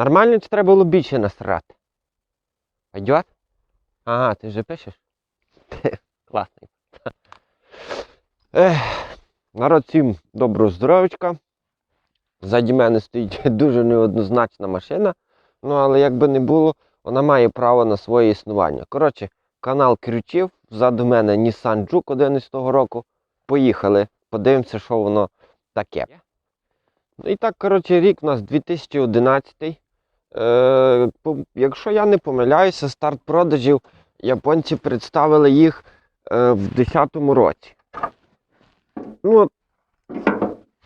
Нормально чи треба було більше насрати? Пойдет? Ага, ти вже пишеш? Класний. Ех, народ всім доброго здоров'ячка. Ззаді мене стоїть дуже неоднозначна машина. Ну, але як би не було, вона має право на своє існування. Коротше, канал Крючів, ззаду мене Nissan Juke 11 року. Поїхали, подивимося, що воно таке. Ну і так, коротше, рік у нас 2011. Е, якщо я не помиляюся, старт продажів японці представили їх е, в 2010 році. Ну,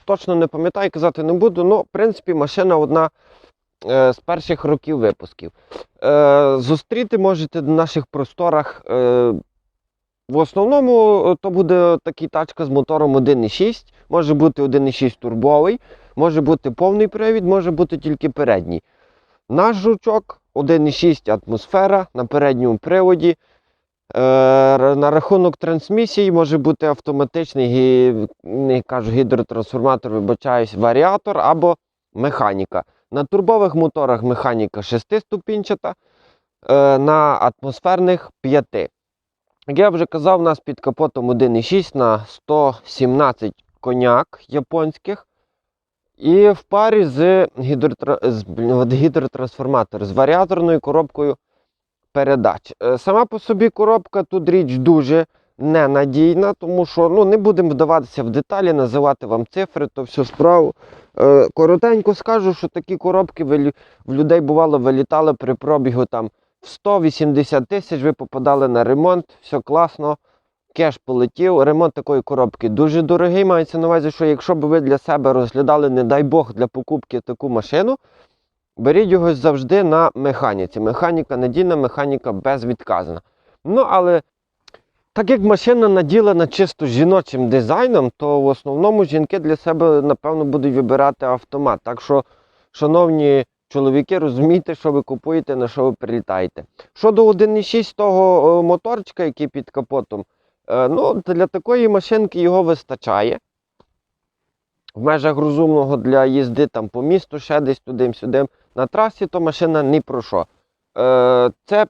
точно не пам'ятаю, казати не буду. Ну, в принципі, машина одна е, з перших років випусків. Е, зустріти можете на наших просторах. Е, в основному е, то буде така тачка з мотором 1.6, може бути 1.6 турбовий, може бути повний привід, може бути тільки передній. Наш жучок 1.6 атмосфера на передньому приводі. Е, на рахунок трансмісії може бути автоматичний не кажу, гідротрансформатор, вибачаюсь, варіатор або механіка. На турбових моторах механіка 6-ступінчата, е, на атмосферних 5. Як я вже казав, у нас під капотом 1.6 на 117 коняк японських. І в парі з, гідротра... з гідротрансформатор з варіаторною коробкою передач. Е, Сама по собі коробка тут річ дуже ненадійна, тому що ну, не будемо вдаватися в деталі, називати вам цифри, то всю справу. Е, Коротенько скажу, що такі коробки в людей бувало вилітали при пробігу там в 180 тисяч, ви попадали на ремонт, все класно, кеш полетів. Ремонт такої коробки дуже дорогий. Мається на увазі, що якщо б ви для себе розглядали, не дай Бог, для покупки таку машину, беріть його завжди на механіці. Механіка надійна, механіка безвідказна. Ну, але так як машина наділена чисто жіночим дизайном, то в основному жінки для себе, напевно, будуть вибирати автомат. Так що, шановні чоловіки, розумійте, що ви купуєте, на що ви прилітаєте. Щодо 1.6 того е, моторчика, який під капотом, ну, для такої машинки його вистачає. В межах розумного для їзди там по місту, ще десь туди-сюди. На трасі то машина ні про що. Е, цеп,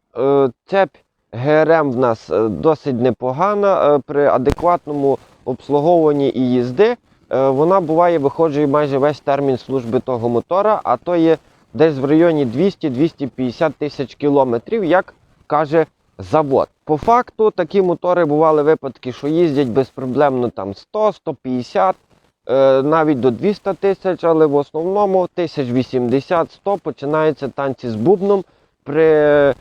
е, ГРМ в нас е, досить непогана. Е, при адекватному обслуговуванні і їзди е, вона буває виходжує майже весь термін служби того мотора, а то є десь в районі 200-250 тисяч кілометрів, як каже завод. По факту такі мотори бували випадки, що їздять безпроблемно там 100, 150, е, навіть до 200 тисяч, але в основному 1080-100 починаються танці з бубном при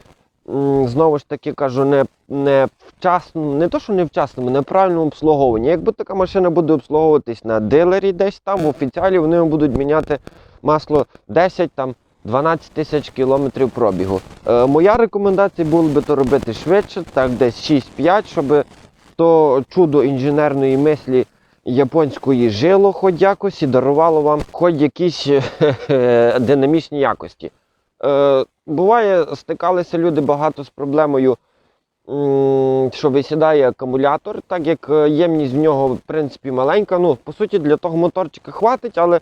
знову ж таки кажу, не, не вчасному, не то, що не вчасному, неправильному обслуговуванні. Якби така машина буде обслуговуватись на дилері десь там, в офіціалі вони будуть міняти масло 10 там. 12 тисяч кілометрів пробігу. Е, моя рекомендація була би то робити швидше, так десь 6-5, щоб то чудо інженерної мислі японської жило хоч якось і дарувало вам хоч якісь е, динамічні якості. Е, буває, стикалися люди багато з проблемою, що висідає акумулятор, так як е, ємність в нього в принципі маленька. Ну, по суті, для того моторчика хватить, але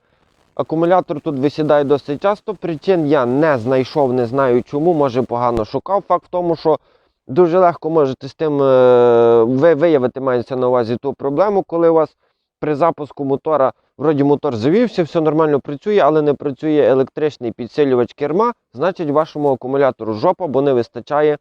акумулятор тут висідає досить часто. Причин я не знайшов, не знаю чому, може погано шукав. Факт в тому, що дуже легко можете з тим е, ви виявити, мається на увазі ту проблему, коли у вас при запуску мотора, вроді мотор завівся, все нормально працює, але не працює електричний підсилювач керма, значить вашому акумулятору жопа, бо не вистачає,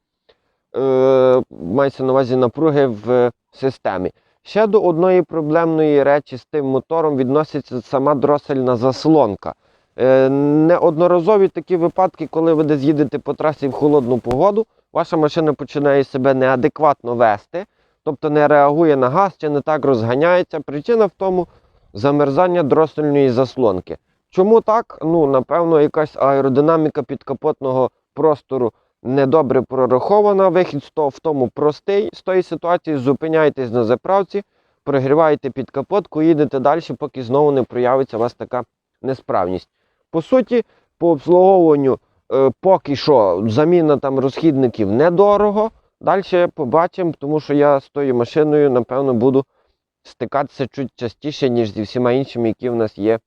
е, мається на увазі напруги в системі. Ще до одної проблемної речі з тим мотором відноситься сама дросельна заслонка. Е, неодноразові такі випадки, коли ви десь їдете по трасі в холодну погоду, ваша машина починає себе неадекватно вести, тобто не реагує на газ чи не так розганяється. Причина в тому замерзання дросельної заслонки. Чому так? Ну, напевно, якась аеродинаміка підкапотного простору недобре прорахована. Вихід з того в тому простий. З тої ситуації зупиняєтесь на заправці, прогріваєте під капотку, їдете далі, поки знову не проявиться у вас така несправність. По суті, по обслуговуванню е, поки що заміна там розхідників недорого. Далі побачимо, тому що я з тою машиною, напевно, буду стикатися чуть частіше, ніж зі всіма іншими, які в нас є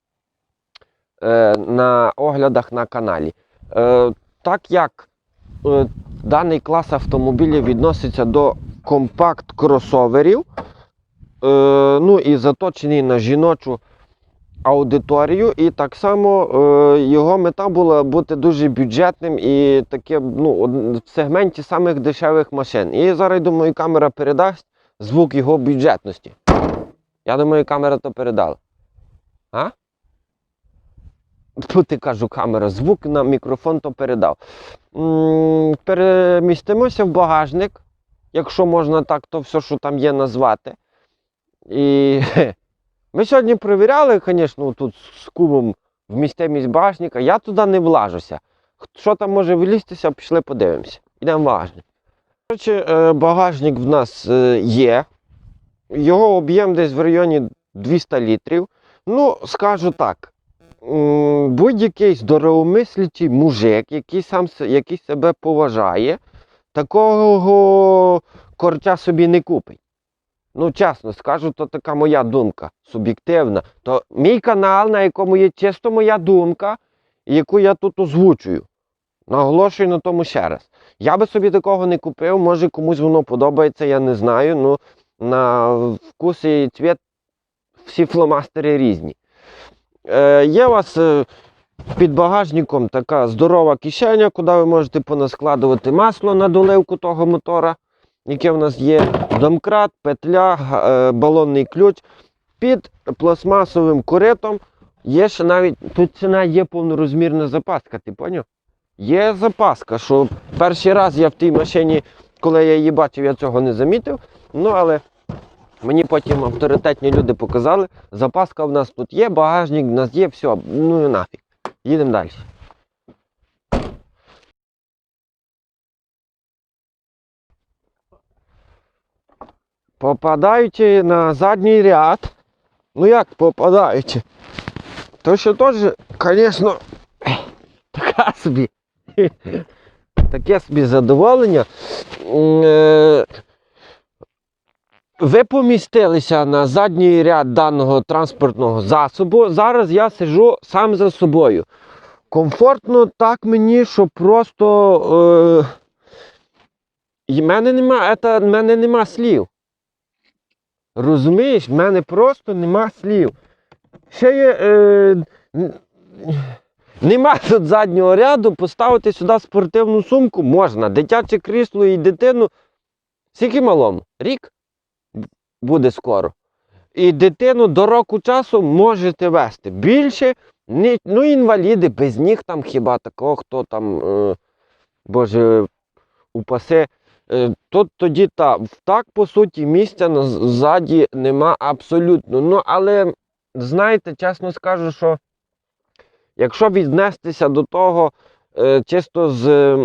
е, на оглядах на каналі. Е, так як даний клас автомобілів відноситься до компакт-кросоверів, е, ну і заточений на жіночу аудиторію, і так само е, його мета була бути дуже бюджетним і таке ну, в сегменті самих дешевих машин. І зараз, думаю, камера передасть звук його бюджетності. Я думаю, камера то передала. А? Тут ти кажу, камера, звук на мікрофон то передав. Перемістимося в багажник, якщо можна так, то все, що там є, назвати. І ми сьогодні перевіряли, звісно, тут з кубом вмістимість багажника. Я туди не влажуся. Що там може вилізтися, пішли подивимося. Йдемо в багажник. Коротше, е, багажник в нас е, є. Його об'єм десь в районі 200 літрів. Ну, скажу так. Будь-який здоровомислячий мужик, який сам який себе поважає, такого кортя собі не купить. Ну, чесно скажу, то така моя думка суб'єктивна. То мій канал, на якому є чисто моя думка, яку я тут озвучую. Наголошую на тому ще раз. Я би собі такого не купив, може комусь воно подобається, я не знаю. Ну, на вкус і цвіт всі фломастери різні. Е, є у вас е, під багажником така здорова кишеня, куди ви можете понаскладувати масло на доливку того мотора, яке в нас є. Домкрат, петля, е, балонний ключ. Під пластмасовим коритом є ще навіть, тут ціна є повнорозмірна запаска, ти поняв? Є запаска, що перший раз я в тій машині, коли я її бачив, я цього не замітив. Ну, але мені потім авторитетні люди показали, запаска в нас тут є, багажник в нас є, все, ну і нафіг. Їдемо далі. Попадаючи на задній ряд, ну як попадаючи, то що теж, звісно, така собі, таке собі задоволення. Ви помістилися на задній ряд даного транспортного засобу. Зараз я сиджу сам за собою. Комфортно так мені, що просто. Е, в мене нема, це, в мене нема слів. Розумієш, в мене просто нема слів. Ще є. Е, нема тут заднього ряду, поставити сюди спортивну сумку можна. Дитяче крісло і дитину. Скільки малому? Рік? Буде скоро. І дитину до року часу можете вести. Більше, ну інваліди, без ніг там хіба такого, хто там, е, Боже, упасе. Е, то тоді та, так, по суті, місця ззаді нема абсолютно. Ну, але, знаєте, чесно скажу, що якщо віднестися до того е, чисто з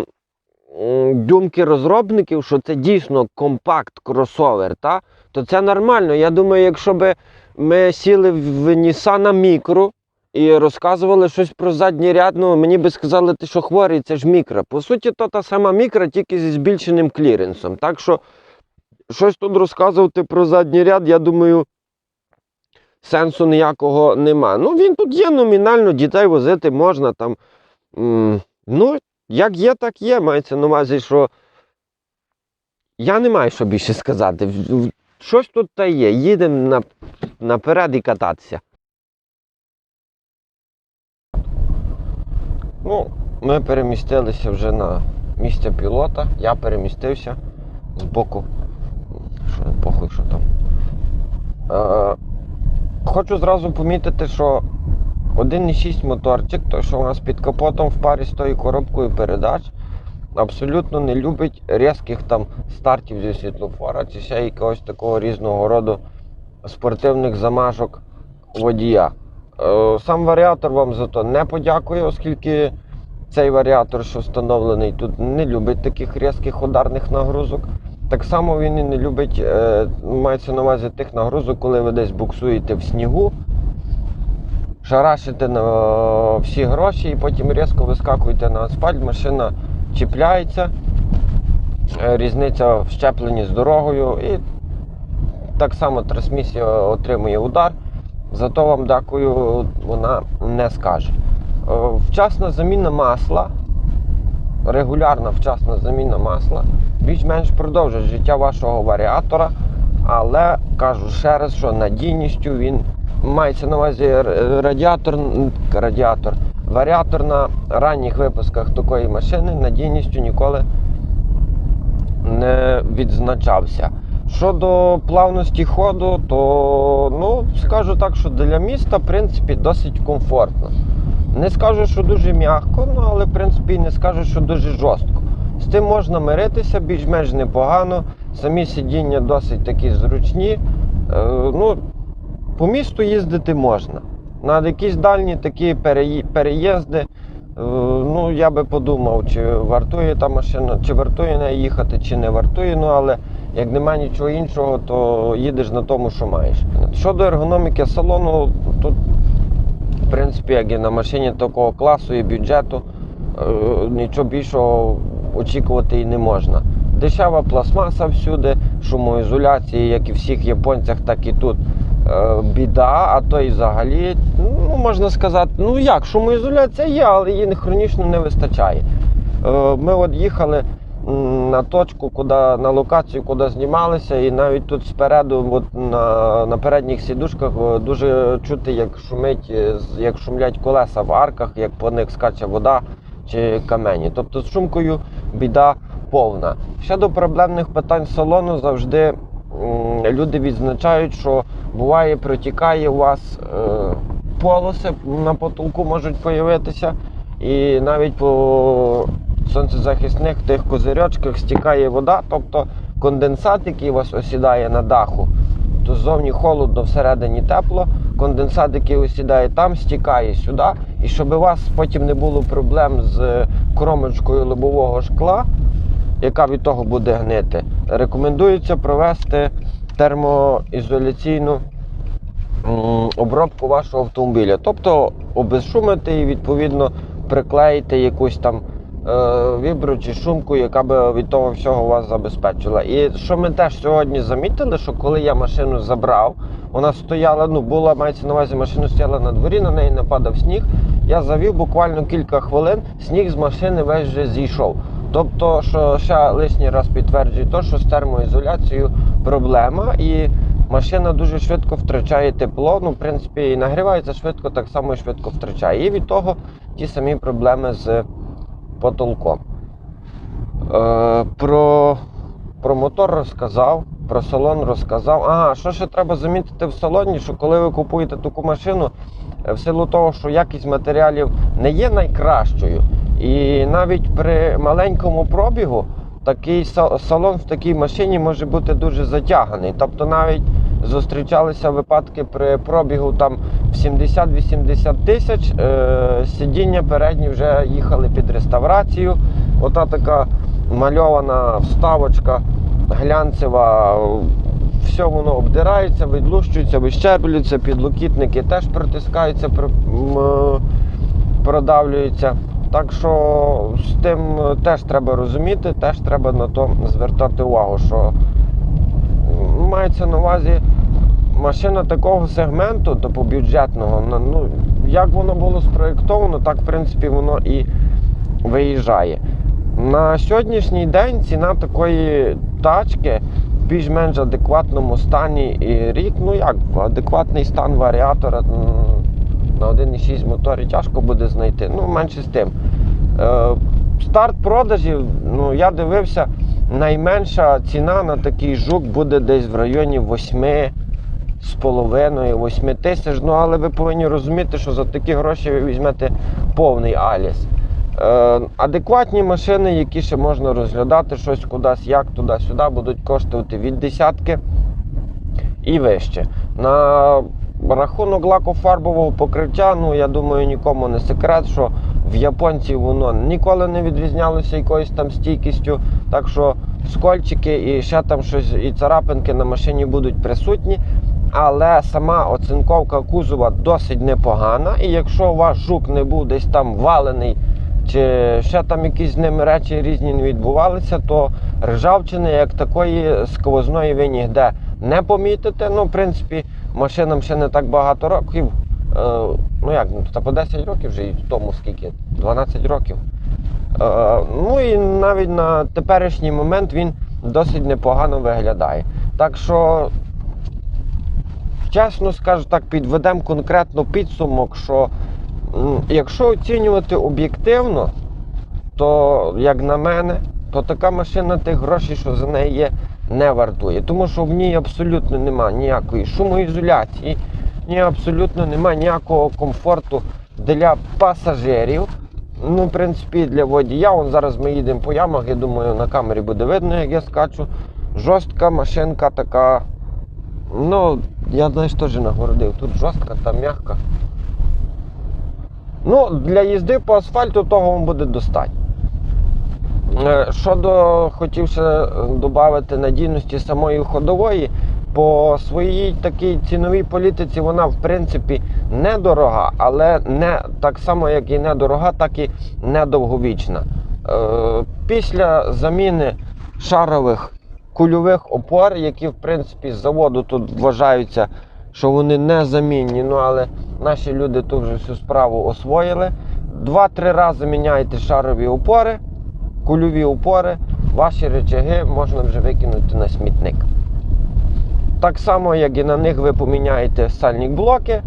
думки розробників, що це дійсно компакт-кросовер, та, то це нормально. Я думаю, якщо би ми сіли в Nissan Micro і розказували щось про задній ряд, ну мені би сказали, ти що хворий, це ж мікро. По суті, то та сама мікро, тільки зі збільшеним кліренсом. Так що щось тут розказувати про задній ряд, я думаю, сенсу ніякого нема. Ну, він тут є номінально, дітей возити можна там. ну, як є, так є. Мається на увазі, що я не маю що більше сказати. Щось тут та є. Їдемо на, наперед і кататися. Ну, ми перемістилися вже на місце пілота. Я перемістився з боку. Що похуй, що там. Е, хочу зразу помітити, що 1,6 моторчик, той, що у нас під капотом в парі з коробкою передач, абсолютно не любить різких там стартів зі світлофора чи ще якогось такого різного роду спортивних замашок водія. Е, Сам варіатор вам за то не подякує, оскільки цей варіатор, що встановлений тут, не любить таких різких ударних нагрузок. Так само він і не любить, е, мається на увазі тих нагрузок, коли ви десь буксуєте в снігу, шарашите на е, всі гроші і потім різко вискакуєте на асфальт, машина чіпляється, е, різниця в щепленні з дорогою і так само трансмісія отримує удар. Зато вам дякую, вона не скаже. Е, Вчасна заміна масла регулярна вчасна заміна масла більш-менш продовжить життя вашого варіатора. Але кажу ще раз, що надійністю він мається на увазі радіатор, радіатор, варіатор на ранніх випусках такої машини надійністю ніколи не відзначався. Щодо плавності ходу, то ну, скажу так, що для міста в принципі досить комфортно. Не скажу, що дуже м'яко, ну але в принципі не скажу, що дуже жорстко. З тим можна миритися більш-менш непогано. Самі сидіння досить такі зручні. Е, ну, по місту їздити можна. На якісь дальні такі переїзди. е, Ну, я би подумав, чи вартує та машина, чи вартує нею їхати, чи не вартує. Ну, але як немає нічого іншого, то їдеш на тому, що маєш. Щодо ергономіки салону, тут, в принципі, як і на машині такого класу і бюджету, е, нічого більшого очікувати і не можна. Дешева пластмаса всюди, шумоізоляції, як і всіх японцях, так і тут біда, а то і взагалі, ну можна сказати, ну як, шумоізоляція є, але її хронічно не вистачає. Е, Ми от їхали на точку, куди, на локацію, куди знімалися, і навіть тут спереду, от на, на передніх сідушках, е, дуже чути, як шумить, е, як шумлять колеса в арках, як по них скаче вода чи камені. Тобто з шумкою біда повна. Щодо проблемних питань салону завжди люди відзначають, що буває, протікає у вас е, полоси на потолку можуть появитися, і навіть по сонцезахисних тих козирьочках стікає вода, тобто конденсат, який у вас осідає на даху, то ззовні холодно, всередині тепло. Конденсат, який осідає там, стікає сюди. І щоб у вас потім не було проблем з кромочкою лобового шкла, яка від того буде гнити, рекомендується провести термоізоляційну обробку вашого автомобіля. Тобто обезшумити і відповідно приклеїти якусь там е, вібру чи шумку, яка би від того всього вас забезпечила. І що ми теж сьогодні замітили, що коли я машину забрав, вона стояла, ну була, мається на увазі, машина стояла на дворі, на неї нападав сніг. Я завів буквально кілька хвилин, сніг з машини весь вже зійшов. Тобто, що ще лишній раз підтверджує те, що з термоізоляцією проблема, і машина дуже швидко втрачає тепло. Ну, в принципі, і нагрівається швидко, так само і швидко втрачає. І від того ті самі проблеми з потолком. Е, про, про мотор розказав, про салон розказав. Ага, що ще треба замітити в салоні, що коли ви купуєте таку машину, е, в силу того, що якість матеріалів не є найкращою, і навіть при маленькому пробігу такий са- салон в такій машині може бути дуже затяганий. Тобто навіть зустрічалися випадки при пробігу там в 70-80 тисяч, е, сидіння передні вже їхали під реставрацію. Ота така мальована вставочка глянцева. Все воно обдирається, відлущується, вищеплюється, підлокітники теж протискаються, про- продавлюються. Так що з тим теж треба розуміти, теж треба на то звертати увагу, що мається на увазі машина такого сегменту, тобто бюджетного, ну, як воно було спроєктовано, так в принципі воно і виїжджає. На сьогоднішній день ціна такої тачки в більш-менш адекватному стані і рік, ну як, адекватний стан варіатора на 1,6 моторі тяжко буде знайти. Ну, менше з тим. Е, старт продажів, ну я дивився, найменша ціна на такий жук буде десь в районі 8 з половиною, 8 тисяч. Ну, але ви повинні розуміти, що за такі гроші ви візьмете повний аліс. Е, адекватні машини, які ще можна розглядати щось кудись, як туди-сюди, будуть коштувати від десятки і вище. На рахунок лакофарбового покриття, ну я думаю, нікому не секрет, що в японців воно ніколи не відрізнялося якоюсь там стійкістю. Так що скольчики і ще там щось, і царапинки на машині будуть присутні. Але сама оцинковка кузова досить непогана. І якщо ваш жук не був десь там валений, чи ще там якісь з ними речі різні не відбувалися, то ржавчини як такої сквозної ви ніде не помітите. Ну, в принципі, машинам ще не так багато років. Е, ну як, ну, та по 10 років вже і тому скільки? 12 років. Е, ну і навіть на теперішній момент він досить непогано виглядає. Так що, чесно скажу так, підведемо конкретно підсумок, що якщо оцінювати об'єктивно, то, як на мене, то така машина тих грошей, що за неї є, не вартує. Тому що в ній абсолютно немає ніякої шумоізоляції, ні абсолютно немає ніякого комфорту для пасажирів. Ну, в принципі, для водія. Вон зараз ми їдемо по ямах, я думаю, на камері буде видно, як я скачу. Жорстка машинка така. Ну, я знаєш, теж нагородив. Тут жорстка, там м'яка. Ну, для їзди по асфальту того вам буде достатньо. Е, Щодо хотів ще додати надійності самої ходової, по своїй такій ціновій політиці вона в принципі недорога, але не так само, як і недорога, так і недовговічна. Е, Після заміни шарових кульових опор, які в принципі з заводу тут вважаються, що вони незамінні, ну але наші люди ту вже всю справу освоїли. Два-три рази міняєте шарові опори кульові опори, ваші речаги можна вже викинути на смітник. Так само, як і на них ви поміняєте сальник блоки,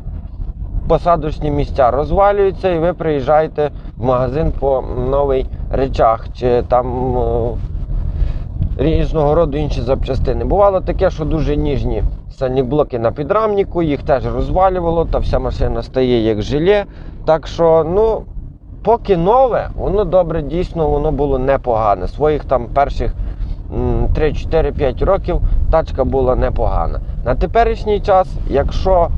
посадочні місця розвалюються, і ви приїжджаєте в магазин по новий речах чи там е, різного роду інші запчастини. Бувало таке, що дуже ніжні сальник блоки на підрамнику, їх теж розвалювало, та вся машина стає як желе. Так що, ну, поки нове, воно добре, дійсно, воно було непогане. Своїх там перших 3-4-5 років тачка була непогана. На теперішній час, якщо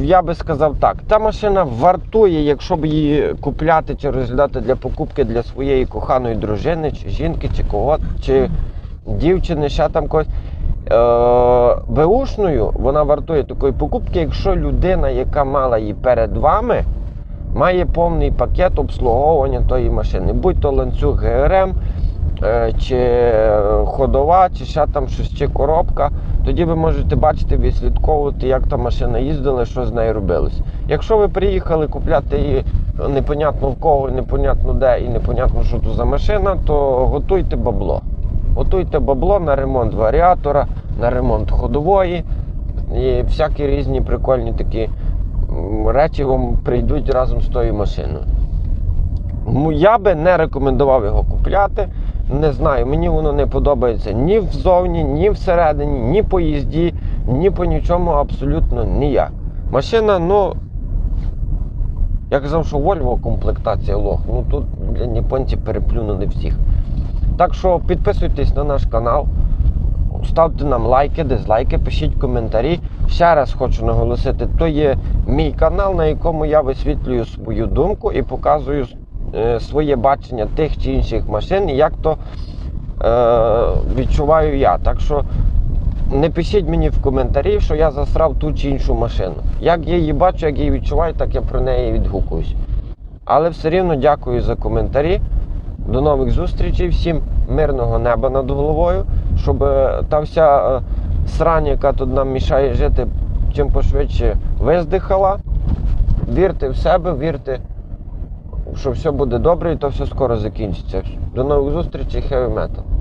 я би сказав так, та машина вартує, якщо б її купляти чи розглядати для покупки для своєї коханої дружини, чи жінки, чи кого, чи дівчини, ще там когось. Е, Беушною вона вартує такої покупки, якщо людина, яка мала її перед вами, має повний пакет обслуговування тої машини, будь то ланцюг ГРМ, е, чи ходова, чи ще там щось, чи коробка. Тоді ви можете бачити, відслідковувати, як та машина їздила, що з нею робилось. Якщо ви приїхали купляти її непонятно в кого, непонятно де і непонятно, що то за машина, то готуйте бабло. Готуйте бабло на ремонт варіатора, на ремонт ходової і всякі різні прикольні такі речі вам прийдуть разом з тою машиною. Я би не рекомендував його купляти. Не знаю, мені воно не подобається ні взовні, ні всередині, ні по їзді, ні по нічому абсолютно ніяк. Машина, ну. Я казав, що Volvo комплектація лох. Ну тут для японці переплюнули всіх. Так що підписуйтесь на наш канал, ставте нам лайки, дизлайки, пишіть коментарі. Ще раз хочу наголосити, то є мій канал, на якому я висвітлюю свою думку і показую е, своє бачення тих чи інших машин, як то е, відчуваю я. Так що не пишіть мені в коментарі, що я засрав ту чи іншу машину. Як я її бачу, як я її відчуваю, так я про неї відгукуюсь. Але все рівно дякую за коментарі. До нових зустрічей, всім мирного неба над головою, щоб е, та вся е, срань, яка тут нам мішає жити, чим пошвидше виздихала. Вірте в себе, вірте, що все буде добре і то все скоро закінчиться. До нових зустрічей, Heavy Metal.